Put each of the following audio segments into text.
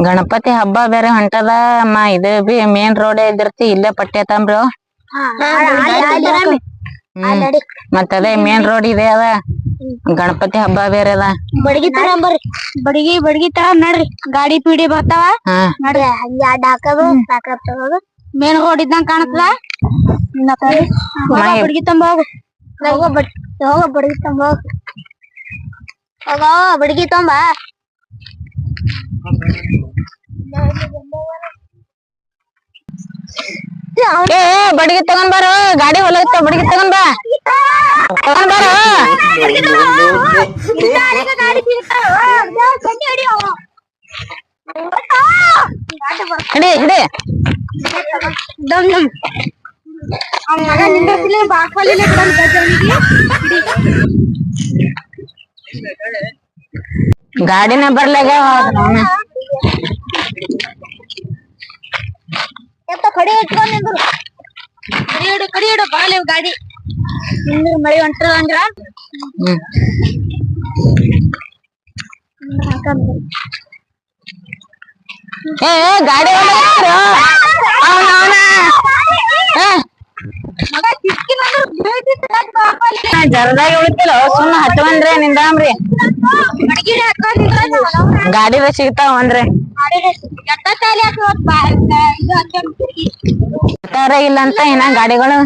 ಗಣಪತಿ ಹಬ್ಬ ಬೇರೆ ಹೊಂಟದ ಅಮ್ಮ ಇದು ಬಿ ಮೇನ್ ರೋಡ್ ಇದಿರ್ತಿ ಇಲ್ಲೇ ಪಟ್ಟಿ ತಂಬ್ರಿ ಮತ್ತ ಅದೇ ಮೇನ್ ರೋಡ್ ಇದೆ ಅದ ಗಣಪತಿ ಹಬ್ಬ ಬೇರೆ ಅದ ಬಡಗಿ ತಗೊಂಬರ್ರಿ ಬಡಗಿ ಬಡಗಿ ತಗೊಂಡ್ ನಡ್ರಿ ಗಾಡಿ ಪೀಡಿ ಬರ್ತಾವ ಹಾ ನಡ್ರಿ ಹಂಗೆ ಅಡ್ಡ ಹಾಕೋದು ಮೇನ್ ರೋಡ್ ಇದ್ದಂಗ ಕಾಣತ್ತದ ಮೈ- ಬಡಗಿ ತಂಬ ಹೋಗು ಹೋಗೋ ಬಡ್ ಹೋಗೋ ಬಡಗಿ ತಂಬ ಹೋಗು ಹೋಗೋ ಬಡಗಿ ತೊಂಬ ಏ ಬಡಗಿ ತಗೊಂಡ್ ಬಾರೋ ಗಾಡಿ ಹೊಲತ್ತ ಬಡಗಿ ತಗೊಂಡ್ ಬಾ. ತಗೊಂಡ್ ಬಾರೋ. ಹಿಡಿ ಹಿಡಿ. ದಮ್ ಗಾಡಿನ ಬರ್ಲಾಗ ಕಡಿ ಇಟ್ಕೊಂಡ್ ನಿಂದ್ರು ಕಡಿ ಇಡು ಕಡಿ ಇಡು ಬಾಲೆ ಗಾಡಿ ನಿಂದ್ರ ಮಳಿ ಹೊಂಟದ ಅಂದ್ರ ಏ, ಗಾಡಿ ಹೊಲಗತ್ತಾರೋ? ಅವ್ನ ಅವ್ನ ಏ, ಮಗ ಕಿಟಕಿ ಬಂದ್ರು ಬೀಳ್ತಿತ್ತು ನನ್ ಬಾಕಲಿ. ಜರದಾಗ ಉಳಿತಿಲ್ಲ ಸುಮ್ಮನೆ ನಿಂದಾಮ್ರಿ ಗಾಡಿ ಸಿಗ್ತಾವ ಅಂದ್ರೆ. ಇಲ್ಲ ಅಂತ ಏನ ಗಾಡಿಗಳು?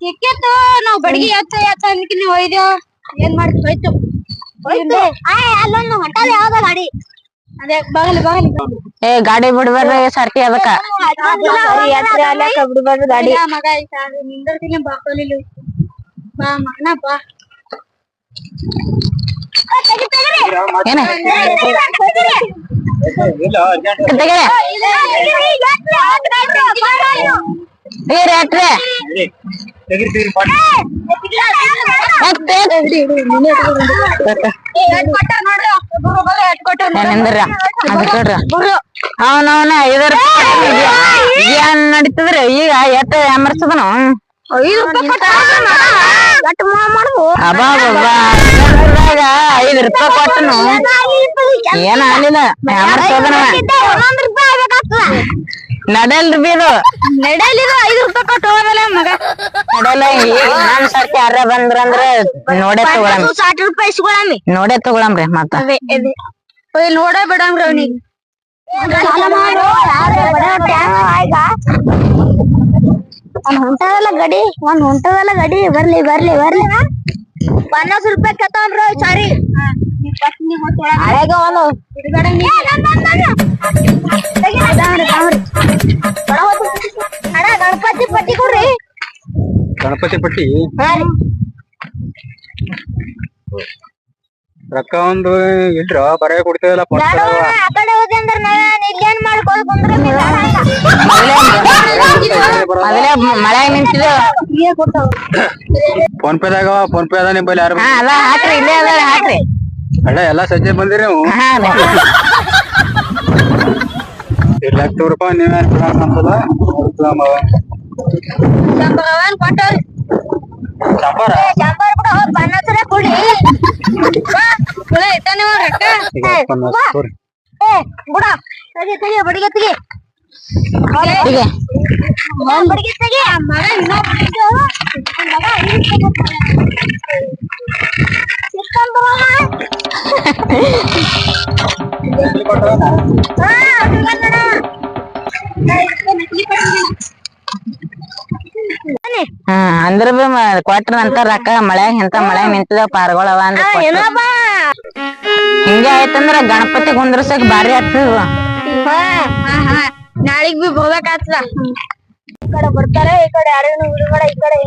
ಸಿಕ್ಕಿತ್ತು ನಾವ್ ಬಡಗಿ ನೀವ್ ಒಯ್ದೇವ್ ಏನ್ ಮಾಡ್ತಿ? ಹೋಯ್ತು ಅಲ್ಲೊಂದು ಹೊಂಟದ ಯಾವ್ದ ಗಾಡಿ? ಏ ಗಾಡಿ ಬಿಡ್ಬಾರ್ರಿ ಸರ್ತಿ ಅದಕ್ಕ. ಬಿಡ್ಬಾರ್ದು ಗಾಡಿ ಮಗ ನಿಂದಿರ್ತೀನಿ ಬಾಕೋಲಿಲ್ಲ ಬಾ ಮಗನ ಬಾ ಏನ? ತೆಗೆ ಏ ರೇಟ್ರೆ ಅದ್ ಕೇಳ್ರಿ ಅವನವನ ಐದು ರೂಪಾಯಿ ಏನ್ ನಡೀತದ್ರಿ ಈಗ ಎತ್ತ ಎಮರ್ಸದನು ಐದ್ ರೂಪಾಯಿ ಕೊಟ್ಟನು ಏನ ಆಗ್ಲಿಲ್ಲ ಎಮರ್ಸೋದನ ನಡಲ್ರಿ ಬಿ ಇದು ನಡೆಯಲಿದು ಐದು ರೂಪಾಯಿ ಕೊಟ್ಟು ಹೋಗಲ್ಲ ಮಗ. ನಡಲ್ಲ ನಮ್ ಸರ್ತಿ ಯಾರ ಬಂದ್ರಂದ್ರ ನೋಡೇ ತಗೊಳಮ್. ಸಾಟ್ ರೂಪಾಯಿ ಇಸ್ಕೊಳಮ್ಮಿ. ನೋಡೇ ತಗೊಳಮ್ರಿ ಮತ್ತ. ಓಯ್ ನೋಡ ಬಿಡಮ್ರಿ ಅವ್ನಿಗೆ. ಒಂದ್ ಹೊಂಟದಲ್ಲ ಗಡಿ ಒಂದ್ ಹೊಂಟದಲ್ಲ ಗಡಿ. ಬರ್ಲಿ ಬರ್ಲಿ ಬರ್ಲಿ. ಪನ್ನಾಸ್ ರೂಪಾಯಿ ಕತ್ತವ್ರ ಸಾರಿ. ಹಳೆಗ ಒಂದು. ಗಣಪತಿ ಪಟ್ಟಿ. ರೊಕ್ಕ ಒಂದು ಇಲ್ರ ಬರೇ ಕೊಡ್ತೇವಲ್ಲ ಅಣ್ಣ, ಅಣ್ಣ. ಫೋನ್ ಪೇ ದಾಗ ಫೋನ್ ಪೇ ಅದ ನಿಂಬಲ್ಲಿ ಯಾರು? ಅಲ್ಲ ಎಲ್ಲಾ ಸಜ್ಜೆ ಬಂದಿರಿ ನೀವು? ಲಕ್ಷ ರೂಪಾಯಿ ನೀವೇನು ಕೊಟ್ಟವ್ರಿ. ಸಾಂಬಾರ ಶಂಬರ್ ಬಿಡ ಅವ್ರ್ ಪನ್ನಾಸರ ಕೊಡಿ. ಬಾ, ಕುಳೆ ಇಟ್ಟಾನೆ ಅವ್ರ್. ಈಗ ಏ ಬಿಡ. ತೆಗಿ ತೆಗಿ ಬಡಿಗೆ ತೆಗಿ. ಈಗ ಒಂದ್ ಬಡಿಗೆ ತೆಗಿ. ಆ ಮಗ ಇನ್ನೊಬ್ಬ. ಹಾ, ಅದು ಬಂದಣ. ನಾ ಇದಕ್ಕೆ ನಕಲಿ ಕೊಟ್ಟಿದ್ದೀನಿ. ಹಾ ಅಂದ್ರ ಬಿ ಮ- ಕೊಟ್ರ ಅಂತ ರೊಕ್ಕ ಮಳೆ ಇಂತ ಮಳೆ ನಿಂತಿದ ಪಾರ್ಗೊಳವ ಅಂದ್ರ ಆ, ಕೊಟ್ರ. ಏನಪ್ಪ? ಹಿಂಗೆ ಆಯ್ತಂದ್ರ ಗಣಪತಿ ಕುಂದ್ರಸಕ್ ಬಾರಿ ಆಗ್ತದ ಹಾ, ಹಾ, ಹಾ. ನಾಳಿಗ್ ಬಿ ಬರ್ಬೇಕಾಗ್ತದ ಈ ಕಡೆ ಬರ್ತಾರೆ ಈ ಕಡೆ ಯಾರೇನು ಬಿಡುಗಡ ಈ ಕಡೆ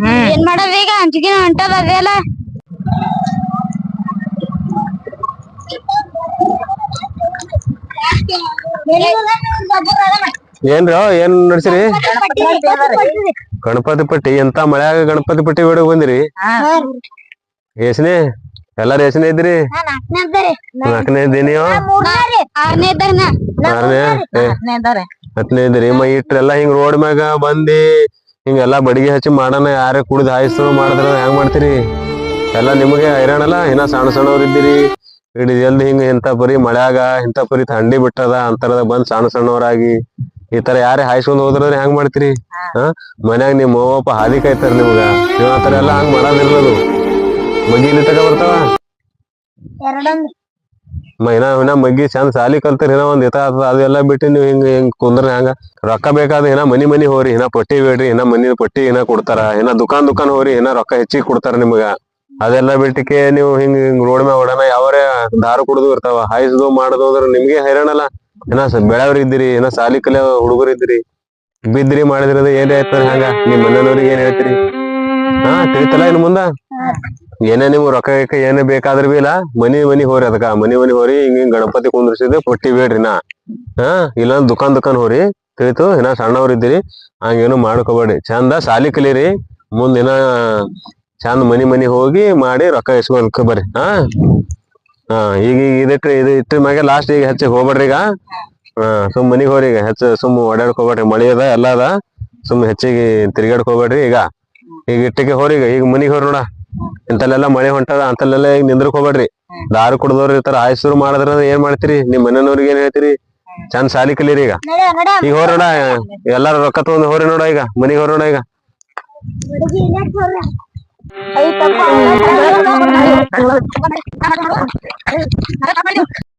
ಹ್ಮ್. ಏನ್ ಮಾಡೋದ್ ಈಗ ಹಂಚಿಗೆ ಹೊಂಟದ ಅದೆಲ್ಲ ಏನ್ರಿ ಏನ್ ನಡ್ಸಿರಿ? ಗಣಪತಿ ಪಟ್ಟಿ ಎಂತ ಮಳ್ಯಾಗ ಗಣಪತಿ ಪಟ್ಟಿ ಬಿಡೋ ಬಂದಿರಿ? ಏಸನೆ ಎಲ್ಲಾರು ಏಸನೆ ಇದ್ರಿ ನಾಲ್ಕನೇ ಇದ್ದೀನಿ ಹತ್ತನೇ ಇದ್ರಿ ಮ ಇಟ್ರೆಲ್ಲಾ ಹಿಂಗ್ ರೋಡ್ ಮ್ಯಾಗ ಬಂದಿ ಹಿಂಗೆಲ್ಲಾ ಬಡಿಗೆ ಹಚ್ಚಿ ಮಾಡೋಣ ಯಾರೇ ಕುಡಿದ್ ಹಾಯಿಸ್ತು ಮಾಡಿದ್ರ ಹೆಂಗ್ ಮಾಡ್ತೀರಿ? ಎಲ್ಲಾ ನಿಮಗೆ ಹೈರಾಣಲ್ಲ ಇನ್ನ ಸಣ್ಣ ಸಣ್ಣವ್ರ ಇದ್ದೀರಿ. ಇಡೀ ಜಲ್ದಿ ಹಿಂಗ ಇಂತ ಪರಿ ಮಳ್ಯಾಗ ಇಂತ ಪರಿ ಥಂಡಿ ಬಿಟ್ಟದ ಅಂತರದ ಬಂದ್ ಸಣ್ಣ ಸಣ್ಣವರಾಗಿ. ಈ ತರ ಯಾರೇ ಹಾಯ್ಸ್ಕೊಂಡ್ ಹೋದ್ರ ಹೆಂಗ್ ಮಾಡ್ತೀರಿ? ಹಾ? ಮನ್ಯಾಗ ನಿಮ್ ಅವ್ವಪ್ಪ ಹಾದಿ ಕಾಯ್ತಾರ ನಿಮ್ಗ. ನೀವ್ ಆತರ ಎಲ್ಲಾ ಹಂಗ್ ಮಾಡೋದಿರ್ಲದು ಮಗಿಲಿ ತಗ ಬರ್ತಾವ? ಎರಡೊಂದು. ಮ ಇನ್ನ ಮಗ್ಗಿ ಚಂದ ಸಾಲಿ ಕಲ್ತಾರ ಏನೋ ಒಂದ್ ಇತ ಆತದ ಅದೆಲ್ಲ ಬಿಟ್ಟು ನೀವ್ ಹಿಂಗ ಹಿಂಗ್ ಕುಂದ್ರ ಹಂಗ. ರೊಕ್ಕ ಬೇಕಾದ ಇನ್ನ ಮನಿ ಮನಿ ಹೋರಿ ಇನ್ನ ಪಟ್ಟಿ ಬೇಡ್ರಿ ಇನ್ನ ಮನಿ ಪಟ್ಟಿ ಇನ್ನ ಕೊಡ್ತಾರ ಇನ್ನ ದುಕಾನ್ ದುಕಾನ್ ಹೋರಿ ಇನ್ನ ರೊಕ್ಕ ಹೆಚ್ಚಿಗೆ ಕೊಡ್ತಾರ ನಿಮ್ಗ. ಅದೆಲ್ಲ ಬಿಟ್ಟಿಕೆ ನೀವು ಹಿಂಗ್ ಹಿಂಗ್ ರೋಡ್ ಮ್ಯಾಗ ಓಡಾನ ಯಾವರೇ ದಾರು ಕುಡ್ದು ಇರ್ತಾವ. ಹಾಯಿಸ್ದು ಮಾಡೋದು ಅಂದ್ರ ನಿಮ್ಗೆ ಹೈರಾಣಲ್ಲ. ಇನ್ನ ಬೆಳವ್ರ ಇದ್ದೀರಿ, ಏನ ಸಾಲಿ ಕಲಿಯೋ ಹುಡುಗರು ಇದ್ದೀರಿ. ಬಿದ್ರಿ ಮಾಡಿದ್ರದ ಏನೇ ಆಯ್ತಾರ ಹಂಗ? ನಿಮ್ ಮನೆಯವ್ರಿಗೆ ಏನ್ ಹೇಳ್ತೀರಿ? ಹಾ, ತಿಳಿತಲ್ಲ ಇನ್ ಮುಂದ? ಏನೇ ನಿಮ್ ರೊಕ್ಕ ಗಿಕ್ಕ ಏನೇ ಬೇಕಾದ್ರ ಬಿ ಇಲ್ಲ. ಮನಿ ಮನಿ ಹೋರಿ ಅದಕ್ಕ. ಮನಿ ಮನಿ ಹೋರಿ, ಹಿಂಗ ಗಣಪತಿ ಕುಂದ್ರಿಸಿದ್ರೆ ಪಟ್ಟಿ ಬೇಡ್ರಿ ನಾ. ಹಾ ಇಲ್ಲ ದುಕಾನ್ ದುಕಾನ್ ಹೋರಿ. ತಿಳಿತು ಇನ್ನ ಸಣ್ಣವ್ರ ಇದ್ದೀರಿ, ಹಂಗೇನು ಮಾಡ್ಕೋಬೇಡ್ರಿ. ಚಂದ ಸಾಲಿ ಕಲೀರಿ. ಮುಂದಿನ ಚಂದ ಮನಿ ಮನಿ ಹೋಗಿ ಮಾಡಿ ರೊಕ್ಕ ಇಸ್ಕೊಳ್ಕ ಬರ್ರಿ. ಹಾ. ಹಾ, ಈಗ ಈಗ ಇದಿಟ್ರಿ ಇದು ಇಟ್ಟ ಮ್ಯಾಗೆ ಲಾಸ್ಟ್ ಈಗ ಹೆಚ್ಚಿಗೆ ಹೋಗ್ಬೇಡ್ರಿ ಈಗ. ಸುಮ್ ಮನಿಗ್ ಹೋರಿ ಈಗ. ಹೆಚ್ಚ ಸುಮ್ ಓಡಾಡಕ್ ಮಳಿ ಅದ, ಎಲ್ಲ ಅದ. ಸುಮ್ ಹೆಚ್ಚಿಗೆ ತಿರ್ಗಾಡಕ್ ಹೋಗ್ಬೇಡ್ರಿ ಈಗ. ಈಗ ಇಟ್ಟಿಗೆ ಹೋರಿ ಈಗ. ಈಗ ಮನಿಗ್ ಹೋರ್ ನೋಡ. ಇಂತಲ್ಲೆಲ್ಲ ಮಳೆ ಹೊಂಟದ ಅಂತಲ್ಲೆಲ್ಲ ಈಗ ನಿಂದ್ರಕ್ ಹೋಗ್ಬೇಡ್ರಿ. ದಾರು ಕುಡ್ದವ್ರ ಇರ್ತಾರ ಆಯ್ಸೂರು ಮಾಡಿದ್ರ ಏನ್ ಮಾಡ್ತೀರಿ? ನಿಮ್ ಮನೆಯವ್ರಿಗೆ ಏನ್ ಹೇಳ್ತೀರಿ? ಚಂದ ಸಾಲಿ ಕಲೀರಿ ಈಗ. ಈಗ ಹೋರ್ ನೋಡ, ಎಲ್ಲಾರು ರೊಕ್ಕ ತಗೊಂಡ್ ಹೋರಿ ನೋಡ ಈಗ. ಮನಿಗ್ ಹೋರ್ ನೋಡ ಈಗ. ಹುಡುಗಿ ಇಲ್ಲೇ ಹೋಗ್ರಿ. ಐತಪ್ಪ, ಐತಪ್ಪ.